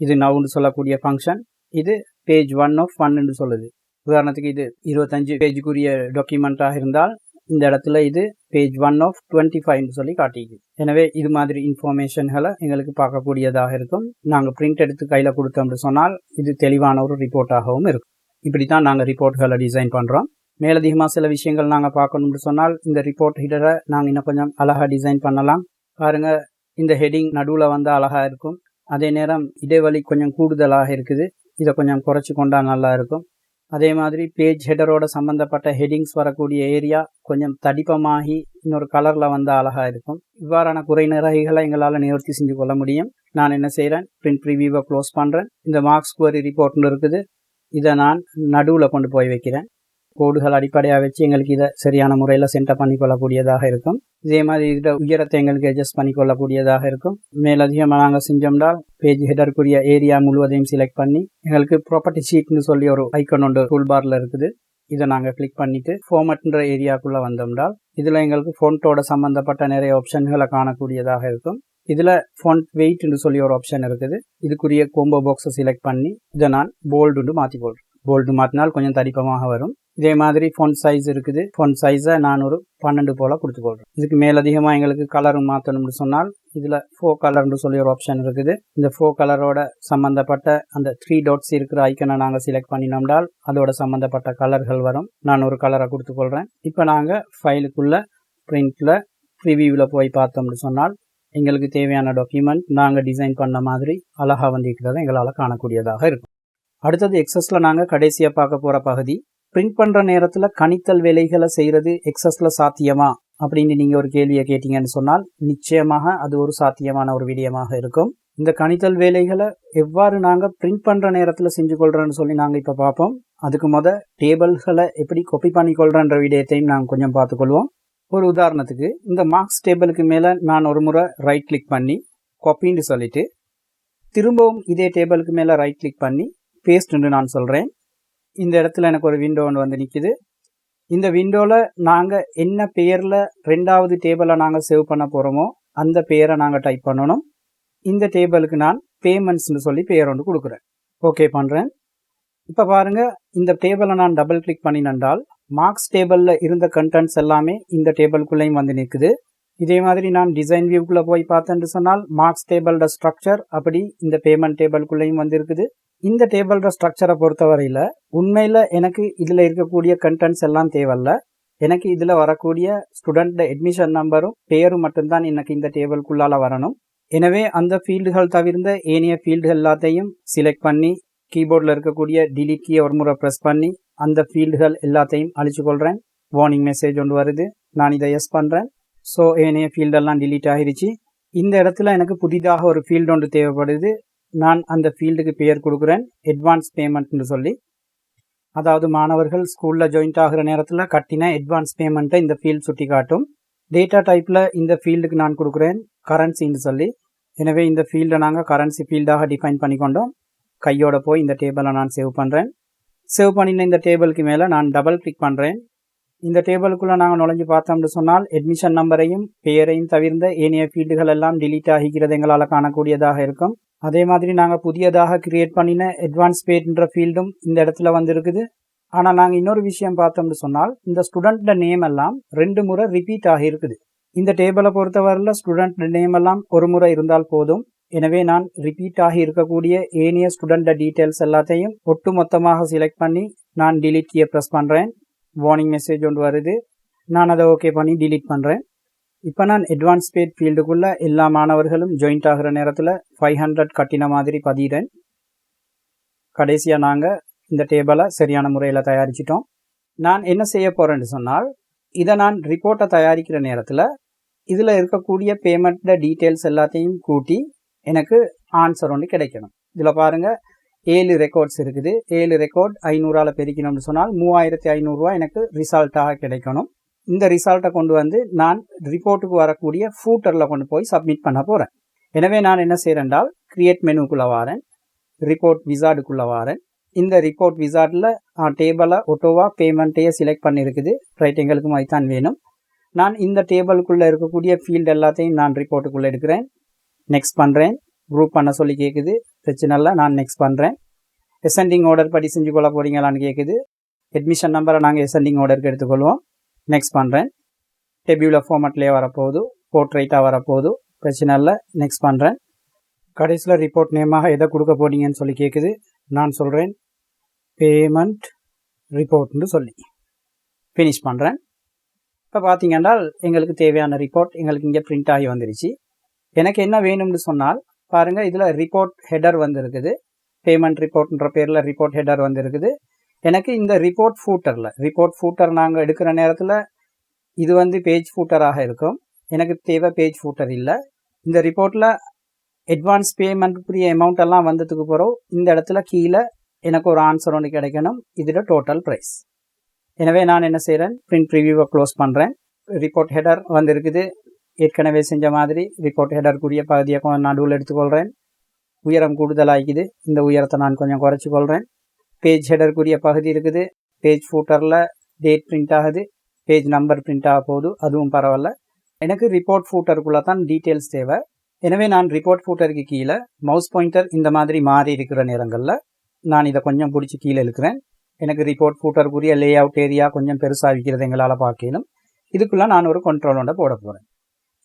இது நவுன்னு சொல்லக்கூடிய ஃபங்க்ஷன் இது பேஜ் ஒன் ஆஃப் ஒன்னு சொல்லுது. உதாரணத்துக்கு இது இருபத்தஞ்சு பேஜுக்குரிய டாக்குமெண்ட்டாக இருந்தால் இந்த இடத்துல இது பேஜ் ஒன் ஆஃப் டுவெண்ட்டி ஃபைவ்னு சொல்லி காட்டிக்குது. எனவே இது மாதிரி இன்ஃபர்மேஷன்களை எங்களுக்கு பார்க்கக்கூடியதாக இருக்கும். நாங்கள் பிரிண்ட் எடுத்து கையில் கொடுத்தோம்னு சொன்னால் இது தெளிவான ஒரு ரிப்போர்ட்டாகவும் இருக்கும். இப்படி தான் நாங்கள் ரிப்போர்ட்களை டிசைன் பண்ணுறோம் மேலதிகமாக சில விஷயங்கள் நாங்கள் பார்க்கணும்னு சொன்னால் இந்த ரிப்போர்ட் ஹிடரை நாங்கள் இன்னும் கொஞ்சம் அழகாக டிசைன் பண்ணலாம். பாருங்கள் இந்த ஹெட்டிங் நடுவில் வந்தால் அழகாக இருக்கும். அதே நேரம் இடைவெளி கொஞ்சம் கூடுதலாக இருக்குது. இதை கொஞ்சம் குறைச்சி கொண்டா நல்லா இருக்கும். அதே மாதிரி பேஜ் ஹெடரோட சம்மந்தப்பட்ட ஹெட்டிங்ஸ் வரக்கூடிய ஏரியா கொஞ்சம் தடிப்பமாகி இன்னொரு கலரில் வந்தால் அழகாக இருக்கும். இவ்வாறான குறை நிறைகளை எங்களால் நிவர்த்தி செஞ்சு கொள்ள முடியும். நான் என்ன செய்கிறேன் பிரிண்ட் ப்ரிவியூவை க்ளோஸ் பண்ணுறேன் இந்த மார்க்ஸ் குவரி ரிப்போர்ட்னு இருக்குது. இதை நான் நடுவில் கொண்டு போய் வைக்கிறேன். கோடுகள் அடிப்படையாக வச்சு எங்களுக்கு இதை சரியான முறையில் சென்டர் பண்ணிக்கொள்ளக்கூடியதாக இருக்கும். இதே மாதிரி இதோட உயரத்தை எங்களுக்கு அட்ஜஸ்ட் பண்ணிக்கொள்ளக்கூடியதாக இருக்கும். மேலதிகமாக நாங்கள் செஞ்சோம்னால் பேஜ் ஹெடருக்குரிய ஏரியா முழுவதையும் செலக்ட் பண்ணி எங்களுக்கு ப்ராப்பர்ட்டி ஷீட்னு சொல்லி ஒரு ஐக்கன் ஒன்று டூல் பாரில் இருக்குது. இதை நாங்கள் கிளிக் பண்ணிவிட்டு ஃபோமட்ன்ற ஏரியாக்குள்ளே வந்தோம்னால் இதில் எங்களுக்கு ஃபோன்ட்டோட சம்மந்தப்பட்ட நிறைய ஆப்ஷன்களை காணக்கூடியதாக இருக்கும். இதில் ஃபோன் வெயிட்னு சொல்லி ஒரு ஆப்ஷன் இருக்குது. இதுக்குரிய கோம்போ பாக்ஸை செலக்ட் பண்ணி இதை நான் போல்டுன்னு மாற்றி போடுறேன். போல்டு மாற்றினால் கொஞ்சம் தடிப்பமாக வரும். இதே மாதிரி ஃபோன் சைஸ் இருக்குது. ஃபோன் சைஸை நான் ஒரு பன்னெண்டு போல் கொடுத்துக்கொள்கிறேன் இதுக்கு மேலதிகமாக எங்களுக்கு கலரும் மாற்றணும்னு சொன்னால் இதில் ஃபோ கலர்னு சொல்லி ஒரு ஆப்ஷன் இருக்குது. இந்த ஃபோ கலரோட சம்மந்தப்பட்ட அந்த த்ரீ டாட்ஸ் இருக்கிற ஐக்கனை நாங்கள் செலக்ட் பண்ணினோம்னால் அதோட சம்மந்தப்பட்ட கலர்கள் வரும். நான் ஒரு கலரை கொடுத்துக்கொள்கிறேன் இப்போ நாங்கள் ஃபைலுக்குள்ளே பிரிண்டில் ப்ரிவியூவில் போய் பார்த்தோம்னு சொன்னால் எங்களுக்கு தேவையான டாக்குமெண்ட் நாங்கள் டிசைன் பண்ண மாதிரி அழகாக வந்திருக்கிறத எங்களால் காணக்கூடியதாக இருக்கும். அடுத்தது எக்ஸஸில் நாங்கள் கடைசியாக பார்க்க போகிற பகுதி பிரிண்ட் பண்ணுற நேரத்தில் கணித்தல் வேலைகளை செய்கிறது எக்ஸஸில் சாத்தியமா? அப்படின்னு நீங்கள் ஒரு கேள்வியை கேட்டீங்கன்னு சொன்னால் நிச்சயமாக அது ஒரு சாத்தியமான ஒரு விடயமாக இருக்கும். இந்த கணித்தல் வேலைகளை எவ்வாறு நாங்கள் பிரிண்ட் பண்ணுற நேரத்தில் செஞ்சு கொள்கிறோன்னு சொல்லி நாங்கள் இப்போ பார்ப்போம். அதுக்கு முத டேபிள்களை எப்படி கொப்பி பண்ணி கொள்கிறன்ற விடயத்தையும் நாங்கள் கொஞ்சம் பார்த்துக்கொள்வோம். ஒரு உதாரணத்துக்கு இந்த மார்க்ஸ் டேபிளுக்கு மேலே நான் ஒரு முறை ரைட் கிளிக் பண்ணி கொப்பின்னு சொல்லிட்டு திரும்பவும் இதே டேபிளுக்கு மேலே ரைட் கிளிக் பண்ணி பேஸ்ட்னு நான் சொல்கிறேன் இந்த இடத்துல எனக்கு ஒரு விண்டோ ஒன்று வந்து நிற்கிது இந்த விண்டோவில் நாங்கள் என்ன பெயரில் ரெண்டாவது டேபிளை நாங்கள் சேவ் பண்ண போகிறோமோ அந்த பெயரை நாங்கள் டைப் பண்ணணும். இந்த டேபிளுக்கு நான் பேமெண்ட்ஸ்னு சொல்லி பெயர் ஒன்று கொடுக்குறேன். ஓகே பண்ணுறேன் இப்போ பாருங்கள் இந்த டேபிளை நான் டபுள் கிளிக் பண்ணினண்டால் மார்க்ஸ் டேபிளில் இருந்த கண்டென்ட்ஸ் எல்லாமே இந்த டேபிள்குள்ளேயும் வந்து நிற்குது இதே மாதிரி நான் டிசைன் வியூக்குள்ளே போய் பார்த்தேன்னு சொன்னால் மார்க்ஸ் டேபிளோட ஸ்ட்ரக்சர் அப்படி இந்த பேமெண்ட் டேபிள்குள்ளேயும் வந்திருக்குது. இந்த டேபிளோட ஸ்ட்ரக்சரை பொறுத்தவரையில் உண்மையில் எனக்கு இதில் இருக்கக்கூடிய கண்டென்ட்ஸ் எல்லாம் தேவையில்ல. எனக்கு இதில் வரக்கூடிய ஸ்டூடெண்ட் அட்மிஷன் நம்பரும் பேரும் மட்டும்தான் எனக்கு இந்த டேபிள்குள்ளால் வரணும். எனவே அந்த ஃபீல்டுகள் தவிர்ந்த ஏனைய ஃபீல்டுகள் எல்லாத்தையும் சிலக்ட் பண்ணி கீபோர்டில் இருக்கக்கூடிய டிலீட் கீயை ஒரு முறை ப்ரெஸ் பண்ணி அந்த ஃபீல்டுகள் எல்லாத்தையும் அழிச்சு கொள்கிறேன் வார்னிங் மெசேஜ் ஒன்று வருது. நான் இதை எஸ் பண்ணுறேன் ஸோ ஏனைய ஃபீல்டெல்லாம் டிலீட் ஆகிருச்சு. இந்த இடத்துல எனக்கு புதிதாக ஒரு ஃபீல்டு ஒன்று தேவைப்படுது. நான் அந்த ஃபீல்டுக்கு பெயர் கொடுக்குறேன். அட்வான்ஸ் பேமெண்ட்னு சொல்லி. அதாவது மாணவர்கள் ஸ்கூலில் ஜாயின்ட் ஆகிற நேரத்தில் கட்டின அட்வான்ஸ் பேமெண்ட்டை இந்த ஃபீல்டு சுட்டி காட்டும். டேட்டா டைப்பில் இந்த ஃபீல்டுக்கு நான் கொடுக்குறேன். கரன்சின்னு சொல்லி. எனவே இந்த ஃபீல்டை நாங்கள் கரன்சி ஃபீல்டாக டிஃபைன் பண்ணிக்கொண்டோம். கையோட போய் இந்த டேபிளை நான் சேவ் பண்ணுறேன் சேவ் பண்ணின இந்த டேபிளுக்கு மேலே நான் டபுள் கிளிக் பண்ணுறேன் இந்த டேபிளுக்குள்ளே நாங்கள் நுழைஞ்சு பார்த்தோம்னு சொன்னால் அட்மிஷன் நம்பரையும் பெயரையும் தவிர்ந்த ஏனைய ஃபீல்டுகள் எல்லாம் டிலீட் ஆகிக்கிறது எங்களால் காணக்கூடியதாக இருக்கும். அதே மாதிரி நாங்கள் புதியதாக கிரியேட் பண்ணின அட்வான்ஸ் பேட்ன்ற ஃபீல்டும் இந்த இடத்துல வந்திருக்குது. ஆனால் நாங்கள் இன்னொரு விஷயம் பார்த்தோம்னு சொன்னால் இந்த ஸ்டூடெண்ட நேம் எல்லாம் ரெண்டு முறை ரிப்பீட் ஆகியிருக்குது. இந்த டேபிளை பொறுத்தவரையில் ஸ்டூடெண்ட் நேம் எல்லாம் ஒரு முறை இருந்தால் போதும். எனவே நான் ரிப்பீட் ஆகி இருக்கக்கூடிய ஏனைய ஸ்டூடெண்ட டீட்டெயில்ஸ் எல்லாத்தையும் ஒட்டு மொத்தமாக செலக்ட் பண்ணி நான் டிலீட் கீயை ப்ரெஸ் பண்ணுறேன் வார்னிங் மெசேஜ் ஒன்று வருது. நான் அதை ஓகே பண்ணி டிலீட் பண்ணுறேன் இப்போ நான் அட்வான்ஸ் பேட் ஃபீல்டுக்குள்ளே எல்லா மாணவர்களும் ஜாயிண்ட் ஆகிற நேரத்தில் ஃபைவ் ஹண்ட்ரட் கட்டின மாதிரி பதிகிறேன். கடைசியாக நாங்கள் இந்த டேபிளை சரியான முறையில் தயாரிச்சிட்டோம். நான் என்ன செய்ய போகிறேன்னு சொன்னால் இதை நான் ரிப்போர்ட்டை தயாரிக்கிற நேரத்தில் இதில் இருக்கக்கூடிய பேமெண்ட்டில் டீட்டெயில்ஸ் எல்லாத்தையும் கூட்டி எனக்கு ஆன்சர் ஒன்று கிடைக்கணும். இதில் பாருங்கள் ஏழு ரெக்கார்ட்ஸ் இருக்குது. ஏழு ரெக்கார்ட் ஐநூறால் பெருக்கணும்னு சொன்னால் மூவாயிரத்தி ஐநூறுரூவா எனக்கு ரிசல்ட்டாக கிடைக்கணும். இந்த ரிசல்ட்டை கொண்டு வந்து நான் ரிப்போர்ட்டுக்கு வரக்கூடிய ஃபூட்டரில் கொண்டு போய் சப்மிட் பண்ண போகிறேன் எனவே நான் என்ன செய்கிறேன்டால் கிரியேட் மெனுக்குள்ளே வாரேன். ரிப்போர்ட் விசார்டுக்குள்ளே வாரேன். இந்த ரிப்போர்ட் விசார்டில் டேபிளை ஒட்டோவாக பேமெண்ட்டையே செலக்ட் பண்ணியிருக்குது ரைட் எங்களுக்கு மாதிரி வேணும். நான் இந்த டேபிளுக்குள்ளே இருக்கக்கூடிய ஃபீல்டு எல்லாத்தையும் நான் ரிப்போர்ட்டுக்குள்ளே எடுக்கிறேன். நெக்ஸ்ட் பண்ணுறேன் குரூப் பண்ண சொல்லி கேட்குது பிரச்சனை இல்லை நான் நெக்ஸ்ட் பண்ணுறேன் எசெண்டிங் ஆர்டர் படி செஞ்சு கொள்ள போகிறீங்களான்னு கேட்குது அட்மிஷன் நம்பரை நாங்கள் எசெண்டிங் ஆர்டருக்கு எடுத்துக்கொள்வோம். நெக்ஸ்ட் பண்ணுறேன் டெபியூவில் ஃபார்மட்லேயே வரப்போகுது. போர்ட்ரைட்டாக வரப்போகுது. பிரச்சனை இல்லை. நெக்ஸ்ட் பண்ணுறேன் கடைசியில் ரிப்போர்ட் நேமாக எதை கொடுக்க போனீங்கன்னு சொல்லி கேட்குது நான் சொல்கிறேன் பேமெண்ட் ரிப்போர்ட்னு சொல்லி. ஃபினிஷ் பண்ணுறேன் இப்போ பார்த்தீங்கன்னா எங்களுக்கு தேவையான ரிப்போர்ட் எங்களுக்கு இங்கே பிரிண்ட் ஆகி வந்துருச்சு. எனக்கு என்ன வேணும்னு சொன்னால் பாருங்கள் இதில் ரிப்போர்ட் ஹெடர் வந்துருக்குது. பேமெண்ட் ரிப்போர்ட்ன்ற பேரில் ரிப்போர்ட் ஹெடர் வந்துருக்குது. எனக்கு இந்த ரிப்போர்ட் ஃபூட்டரில் ரிப்போர்ட் ஃபூட்டர் நாங்கள் எடுக்கிற நேரத்தில் இது வந்து பேஜ் ஃபூட்டராக இருக்கும். எனக்கு தேவை பேஜ் ஃபூட்டர் இல்லை. இந்த ரிப்போர்ட்டில் அட்வான்ஸ் பேமெண்ட்டுக்குரிய அமௌண்ட் எல்லாம் வந்ததுக்கு பிறகு இந்த இடத்துல கீழே எனக்கு ஒரு ஆன்சர் ஒன்று கிடைக்கணும். இதோட டோட்டல் ப்ரைஸ் எனவே நான் என்ன செய்கிறேன் பிரிண்ட் ப்ரிவியூவை க்ளோஸ் பண்ணுறேன் ரிப்போர்ட் ஹெடர் வந்திருக்குது. ஏற்கனவே செஞ்ச மாதிரி ரிப்போர்ட் ஹெடருக்குரிய பகுதியை கொஞ்சம் நடுவில் எடுத்துக்கொள்கிறேன் உயரம் கூடுதலாகிக்குது இந்த உயரத்தை நான் கொஞ்சம் குறைச்சி கொள்கிறேன் பேஜ் ஹெடருக்குரிய பகுதி இருக்குது. பேஜ் ஃபூட்டரில் டேட் பிரிண்ட் ஆகுது. பேஜ் நம்பர் பிரிண்ட் ஆக போகுது. அதுவும் பரவாயில்ல. எனக்கு ரிப்போர்ட் ஃபூட்டருக்குள்ளே தான் டீட்டெயில்ஸ் தேவை. எனவே நான் ரிப்போர்ட் ஃபூட்டருக்கு கீழே மவுஸ் பாயிண்டர் இந்த மாதிரி மாறி இருக்கிற நேரங்களில் நான் இதை கொஞ்சம் பிடிச்சி கீழே இழுக்கிறேன். எனக்கு ரிப்போர்ட் ஃபூட்டருக்குரிய லே அவுட் ஏரியா கொஞ்சம் பெருசாக விற்கிறது எங்களால் பார்க்கணும் இதுக்குள்ளே நான் ஒரு கண்ட்ரோலோட போட போகிறேன்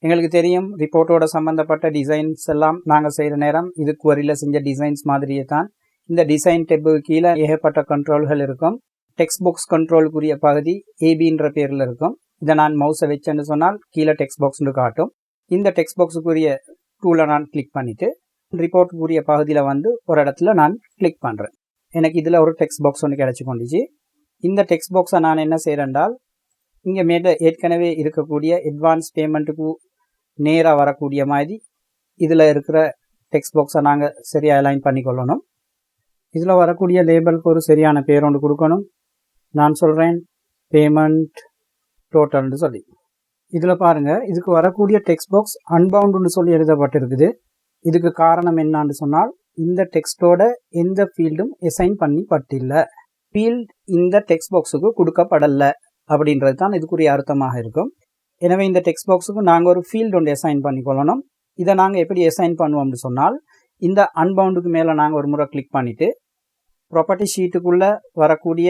எங்களுக்கு தெரியும் ரிப்போர்ட்டோட சம்மந்தப்பட்ட டிசைன்ஸ் எல்லாம் நாங்கள் செய்கிற நேரம் இதுக்கு வரையில் செஞ்ச டிசைன்ஸ் மாதிரியே தான். இந்த டிசைன் டெப்பு கீழே ஏகப்பட்ட கண்ட்ரோல்கள் இருக்கும். டெக்ஸ்ட் பாக்ஸ் கண்ட்ரோலுக்குரிய பகுதி ஏபின்ற பேரில் இருக்கும். இதை நான் மவுஸை வச்சேன்னு சொன்னால் கீழே டெக்ஸ்ட் பாக்ஸ்னு காட்டும். இந்த டெக்ஸ்ட் பாக்ஸுக்குரிய டூலை நான் கிளிக் பண்ணிவிட்டு ரிப்போர்ட்டுக்குரிய பகுதியில் வந்து ஒரு இடத்துல நான் கிளிக் பண்ணுறேன் எனக்கு இதில் ஒரு டெக்ஸ்ட் பாக்ஸ் ஒன்று கிடச்சி கொண்டுச்சு. இந்த டெக்ஸ்ட் பாக்ஸை நான் என்ன செய்கிறேன்டால் இங்கே மேலே ஏற்கனவே இருக்கக்கூடிய அட்வான்ஸ் பேமெண்ட்டுக்கு நேராக வரக்கூடிய மாதிரி இதில் இருக்கிற டெக்ஸ்ட் பாக்ஸை நாங்கள் சரியாக அலைன் பண்ணிக்கொள்ளணும். இதில் வரக்கூடிய லேபிளுக்கு ஒரு சரியான பேர் ஒன்று கொடுக்கணும். நான் சொல்கிறேன் பேமெண்ட் டோட்டல்னு சொல்லி. இதில் பாருங்கள் இதுக்கு வரக்கூடிய டெக்ஸ்ட் பாக்ஸ் அன்பவுண்டுன்னு சொல்லி எழுதப்பட்டிருக்குது. இதுக்கு காரணம் என்னான்னு சொன்னால் இந்த டெக்ஸ்டோட எந்த ஃபீல்டும் எசைன் பண்ணிப்பட்டில்லை. ஃபீல்ட் இந்த டெக்ஸ்ட் பாக்ஸுக்கு கொடுக்கப்படலை. அப்படின்றது தான் இதுக்குரிய அர்த்தமாக இருக்கும். எனவே இந்த டெக்ஸ்ட் பாக்ஸுக்கு நாங்கள் ஒரு ஃபீல்டு ஒன்று எசைன் பண்ணிக்கொள்ளணும். இதை நாங்கள் எப்படி எசைன் பண்ணுவோம்னு சொன்னால் இந்த அன்பவுண்டுக்கு மேலே நாங்கள் ஒரு முறை கிளிக் பண்ணிவிட்டு ப்ராப்பர்ட்டி ஷீட்டுக்குள்ளே வரக்கூடிய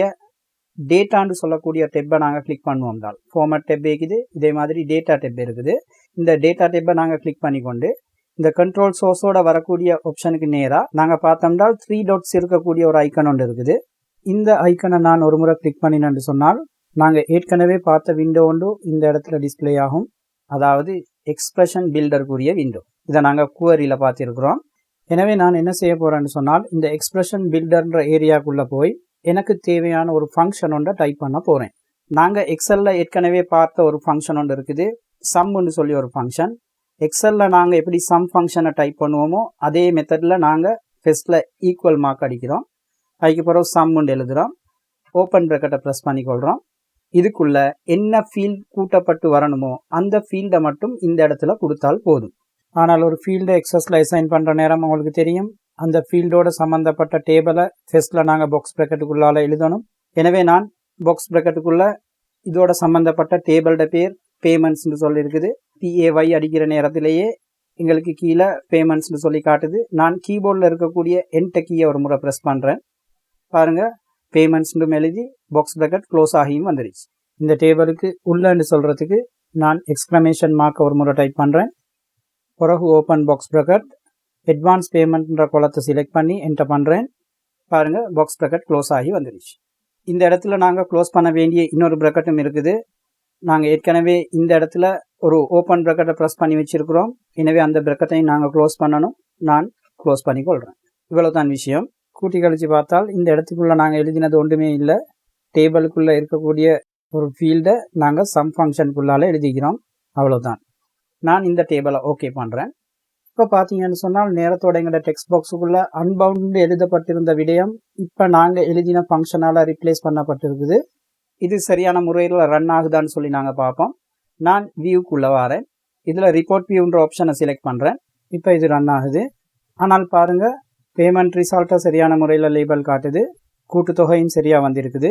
டேட்டான்னு சொல்லக்கூடிய டெப்பை நாங்கள் கிளிக் பண்ணுவோம் தான் ஃபார்மட் டெப் இருக்குது இதே மாதிரி டேட்டா டெப் இருக்குது. இந்த டேட்டா டெப்பை நாங்கள் கிளிக் பண்ணிக்கொண்டு இந்த கண்ட்ரோல் சோர்ஸோட வரக்கூடிய ஆப்ஷனுக்கு நேராக நாங்கள் பார்த்தோம்னா த்ரீ டாட்ஸ் இருக்கக்கூடிய ஒரு ஐக்கன் ஒன்று இருக்குது. இந்த ஐக்கனை நான் ஒரு முறை கிளிக் பண்ணினேன்னு சொன்னால் நாங்கள் ஏற்கனவே பார்த்த விண்டோ ஒன்று இந்த இடத்துல டிஸ்பிளே ஆகும். அதாவது எக்ஸ்பிரஷன் பில்டருக்குரிய விண்டோ இதை நாங்கள் குவரியில் பார்த்துருக்குறோம். எனவே நான் என்ன செய்ய போகிறேன்னு சொன்னால் இந்த எக்ஸ்பிரஷன் பில்டர்ன்ற ஏரியாக்குள்ளே போய் எனக்கு தேவையான ஒரு ஃபங்க்ஷன் ஒன்றை டைப் பண்ண போகிறேன் நாங்கள் எக்ஸலில் ஏற்கனவே பார்த்த ஒரு ஃபங்க்ஷன் ஒன்று இருக்குது. சம்னு சொல்லி ஒரு ஃபங்க்ஷன் எக்ஸலில் நாங்கள் எப்படி சம் ஃபங்க்ஷனை டைப் பண்ணுவோமோ அதே மெத்தடில் நாங்கள் ஃபெஸ்ட்டில் ஈக்குவல் மார்க் அடிக்கிறோம். அதுக்கு பிறகு சம்முண்டு எழுதுகிறோம் ஓப்பன் ப்ரெக்கெட்டை ப்ரெஸ் பண்ணிக்கொள்கிறோம் இதுக்குள்ள என்ன ஃபீல்ட் கூட்டப்பட்டு வரணுமோ அந்த ஃபீல்டை மட்டும் இந்த இடத்துல கொடுத்தால் போதும். ஆனால் ஒரு ஃபீல்டை எக்ஸஸில் அசைன் பண்ணுற நேரம் உங்களுக்கு தெரியும். அந்த ஃபீல்டோட சம்மந்தப்பட்ட டேபிளை ஃபெஸ்ட்டில் நாங்கள் பாக்ஸ் ப்ரெக்கெட்டுக்குள்ளால் எழுதணும். எனவே நான் பாக்ஸ் ப்ரெக்கெட்டுக்குள்ளே இதோட சம்மந்தப்பட்ட டேபிளோட பேர் பேமெண்ட்ஸ்னு சொல்லியிருக்குது. பிஏஒய் அடிக்கிற நேரத்திலேயே எங்களுக்கு கீழே பேமெண்ட்ஸ்னு சொல்லி காட்டுது. நான் கீபோர்டில் இருக்கக்கூடிய என்ட கீயை ஒரு முறை ப்ரெஸ் பண்ணுறேன் பாருங்கள் பேமெண்ட்ஸ்னு எழுதி பாக்ஸ் ப்ரெக்கெட் க்ளோஸ் ஆகியும் வந்துடுச்சு இந்த டேபிளுக்கு உள்ளன்னு சொல்கிறதுக்கு நான் எக்ஸ்க்ளமேஷன் மார்க் ஒரு முறை டைப் பண்ணுறேன் பிறகு ஓப்பன் பாக்ஸ் ப்ரெக்கெட் அட்வான்ஸ் பேமெண்ட்ன்ற குளத்தை செலக்ட் பண்ணி என்டர் பண்ணுறேன் பாருங்கள் பாக்ஸ் ப்ரெக்கெட் க்ளோஸ் ஆகி வந்துடுச்சு இந்த இடத்துல நாங்கள் க்ளோஸ் பண்ண வேண்டிய இன்னொரு ப்ரெக்கெட்டும் இருக்குது. நாங்கள் ஏற்கனவே இந்த இடத்துல ஒரு ஓப்பன் ப்ரெக்கெட்டை ப்ரெஸ் பண்ணி வச்சுருக்கிறோம். எனவே அந்த ப்ரெக்கெட்டையும் நாங்கள் க்ளோஸ் பண்ணணும். நான் க்ளோஸ் பண்ணி கொள்கிறேன் இவ்வளோ தான் விஷயம். கூட்டி கழித்து பார்த்தால் இந்த இடத்துக்குள்ளே நாங்கள் எழுதினது ஒன்றுமே இல்லை. டேபிளுக்குள்ளே இருக்கக்கூடிய ஒரு ஃபீல்டை நாங்கள் சம் ஃபங்க்ஷனுக்குள்ளால் எழுதிக்கிறோம். அவ்வளோதான் நான் இந்த டேபிளை ஓகே பண்ணுறேன் இப்போ பார்த்தீங்கன்னு சொன்னால் நேரத்தோட எங்களோட டெக்ஸ்ட் பாக்ஸுக்குள்ளே அன்பவுண்டு எழுதப்பட்டிருந்த விடயம் இப்போ நாங்கள் எழுதின ஃபங்க்ஷனால் ரிப்ளேஸ் பண்ணப்பட்டிருக்குது. இது சரியான முறையில் ரன் ஆகுதான்னு சொல்லி நாங்கள் பார்ப்போம் நான் வியூக்குள்ளே வரேன். இதில் ரிப்போர்ட் வியூன்ற ஆப்ஷனை செலக்ட் பண்ணுறேன் இப்போ இது ரன் ஆகுது. ஆனால் பாருங்கள் பேமெண்ட் ரிசால்ட்டை சரியான முறையில் லேபிள் காட்டுது. கூட்டுத்தொகையும் சரியாக வந்திருக்குது.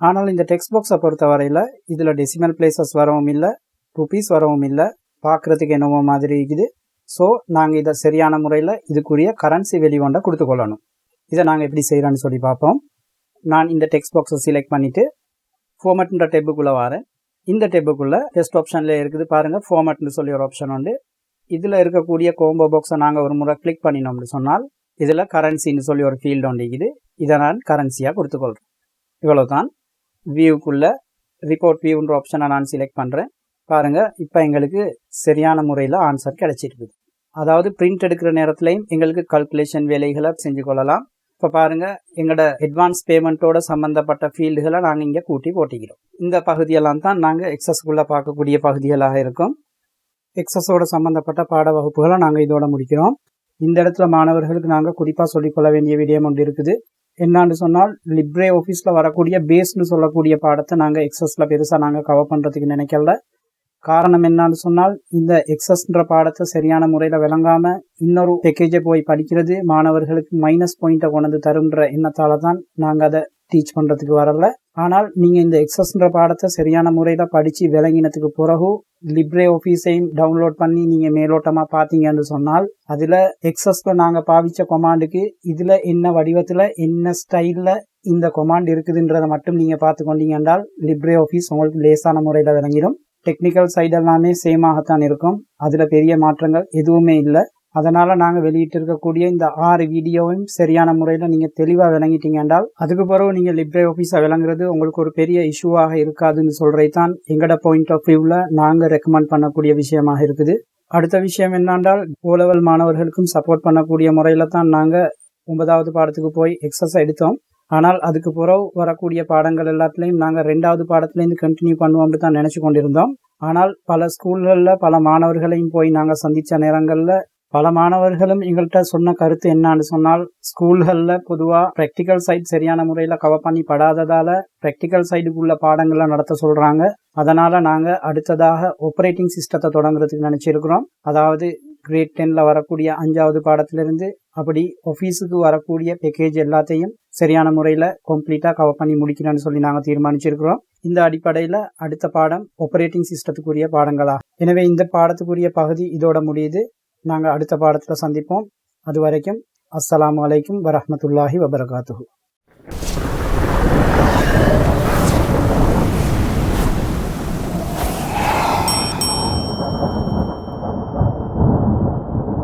ஆனால் இந்த டெக்ஸ்ட் பாக்ஸை பொறுத்த வரையில் இதில் டெசிமல் பிளேசஸ் வரவும் இல்லை ருபீஸ் வரவும் இல்லை பார்க்குறதுக்கு என்னவோ மாதிரி இருக்குது. ஸோ நாங்கள் இதை சரியான முறையில் இதுக்குரிய கரன்சி வெளிவொண்டை கொடுத்துக்கொள்ளணும் இதை நாங்கள் எப்படி செய்கிறோன்னு சொல்லி பார்ப்போம். நான் இந்த டெக்ஸ்ட் பாக்ஸை செலக்ட் பண்ணிவிட்டு ஃபார்மட்ன்ற டெப்புக்குள்ளே வரேன். இந்த டெப்புக்குள்ளே டெஸ்ட் ஆப்ஷனில் இருக்குது பாருங்கள் ஃபார்மட்னு சொல்லி ஒரு ஆப்ஷன் உண்டு. இதில் இருக்கக்கூடிய கோம்போ பாக்ஸை நாங்கள் ஒரு முறை கிளிக் பண்ணினோம்னு சொன்னால் இதில் கரன்சின்னு சொல்லி ஒரு ஃபீல்டு ஒண்டிக்குது இதை நான் கரன்சியாக கொடுத்துக்கொள்கிறேன் இவ்வளோ தான் வியூக்குள்ளே ரிப்போர்ட் வியூன்ற ஆப்ஷனை நான் செலக்ட் பண்ணுறேன் பாருங்கள் இப்போ எங்களுக்கு சரியான முறையில் ஆன்சர் கிடைச்சிருக்குது. அதாவது பிரிண்ட் எடுக்கிற நேரத்துலையும் எங்களுக்கு கல்குலேஷன் வேலைகளை செஞ்சு கொள்ளலாம். இப்போ பாருங்கள் எங்களோட அட்வான்ஸ் பேமெண்ட்டோட சம்மந்தப்பட்ட ஃபீல்டுகளை நாங்கள் இங்கே கூட்டி போட்டிக்கிறோம். இந்த பகுதியெல்லாம் தான் நாங்கள் எக்ஸஸ்குள்ளே பார்க்கக்கூடிய பகுதிகளாக இருக்கும். எக்ஸஸோட சம்மந்தப்பட்ட பாட வகுப்புகளை நாங்கள் இதோட முடிக்கிறோம். இந்த இடத்துல மாணவர்களுக்கு நாங்கள் குறிப்பாக சொல்லிக்கொள்ள வேண்டிய விடயம் ஒன்று இருக்குது. என்னான்னு சொன்னால் லிப்ரே ஆஃபீஸில் வரக்கூடிய பேஸ்னு சொல்லக்கூடிய பாடத்தை நாங்கள் எக்ஸஸில் பெருசாக நாங்கள் கவர் பண்ணுறதுக்கு நினைக்கல. காரணம் என்னன்னு சொன்னால் இந்த எக்ஸஸ்ன்ற பாடத்தை சரியான முறையில் விளங்காமல் இன்னொரு பேக்கேஜை போய் படிக்கிறது மாணவர்களுக்கு மைனஸ் பாயிண்ட்டை கொண்டு தருன்ற எண்ணத்தால் தான் நாங்கள் அதை டீச் பண்ணுறதுக்கு வரல. ஆனால் நீங்கள் இந்த எக்ஸஸ்ன்ற பாடத்தை சரியான முறையில் படித்து விளங்கினதுக்கு பிறகு லிப்ரே ஆஃபீஸையும் டவுன்லோட் பண்ணி நீங்கள் மேலோட்டமாக பார்த்தீங்கன்னு சொன்னால் அதில் எக்ஸஸில் நாங்கள் பாவித்த கொமாண்டுக்கு இதில் என்ன வடிவத்தில் என்ன ஸ்டைலில் இந்த கொமாண்ட் இருக்குதுன்றதை மட்டும் நீங்கள் பார்த்து கொண்டீங்க என்றால் லிப்ரே ஆஃபீஸ் உங்களுக்கு லேசான முறையில் விளங்கிடும். டெக்னிக்கல் சைடு எல்லாமே சேமாகத்தான் இருக்கும். அதில் பெரிய மாற்றங்கள் எதுவுமே இல்லை. அதனால் நாங்கள் வெளியிட்டு இருக்கக்கூடிய இந்த ஆறு வீடியோவையும் சரியான முறையில் நீங்கள் தெளிவாக விளங்கிட்டீங்க என்றால் அதுக்கு பிறகு நீங்கள் லிப்ரே ஆஃபீஸை விளங்குறது உங்களுக்கு ஒரு பெரிய இஷ்யூவாக இருக்காதுன்னு சொல்கிறது தான் எங்களோட பாயிண்ட் ஆஃப் வியூவில் நாங்கள் ரெக்கமெண்ட் பண்ணக்கூடிய விஷயமாக இருக்குது. அடுத்த விஷயம் என்னென்றால் ஓலவல் மாணவர்களுக்கும் சப்போர்ட் பண்ணக்கூடிய முறையில் தான் நாங்கள் ஒன்பதாவது பாடத்துக்கு போய் எக்ஸஸ் எடுத்தோம். ஆனால் அதுக்கு பிறகு வரக்கூடிய பாடங்கள் எல்லாத்துலேயும் நாங்கள் ரெண்டாவது பாடத்துலேருந்து கண்டினியூ பண்ணுவோம்னு தான் நினச்சி கொண்டிருந்தோம். ஆனால் பல ஸ்கூல்களில் பல மாணவர்களையும் போய் நாங்கள் சந்தித்த நேரங்களில் பல மாணவர்களும் எங்கள்கிட்ட சொன்ன கருத்து என்னன்னு சொன்னால் ஸ்கூல்களில் பொதுவாக ப்ராக்டிக்கல் சைட் சரியான முறையில் கவர் பண்ணி படாததால் ப்ராக்டிக்கல் சைடுக்குள்ள பாடங்களை நடத்த சொல்கிறாங்க அதனால் நாங்கள் அடுத்ததாக ஆப்ரேட்டிங் சிஸ்டத்தை தொடங்குறதுக்கு நினச்சிருக்கிறோம். அதாவது கிரேட் டெனில் வரக்கூடிய அஞ்சாவது பாடத்திலிருந்து அப்படி ஆஃபீஸுக்கு வரக்கூடிய பேக்கேஜ் எல்லாத்தையும் சரியான முறையில் கம்ப்ளீட்டாக கவர் பண்ணி முடிக்கணும்னு சொல்லி நாங்கள் தீர்மானிச்சிருக்கிறோம். இந்த அடிப்படையில் அடுத்த பாடம் ஆப்ரேட்டிங் சிஸ்டத்துக்குரிய பாடங்களா. எனவே இந்த பாடத்துக்குரிய பகுதி இதோட முடியுது. நாங்கள் அடுத்த பாடத்தில் சந்திப்போம். அது வரைக்கும் அஸ்லாம் வலைக்கும் வரமத்துல்லாஹி வபரகாத்து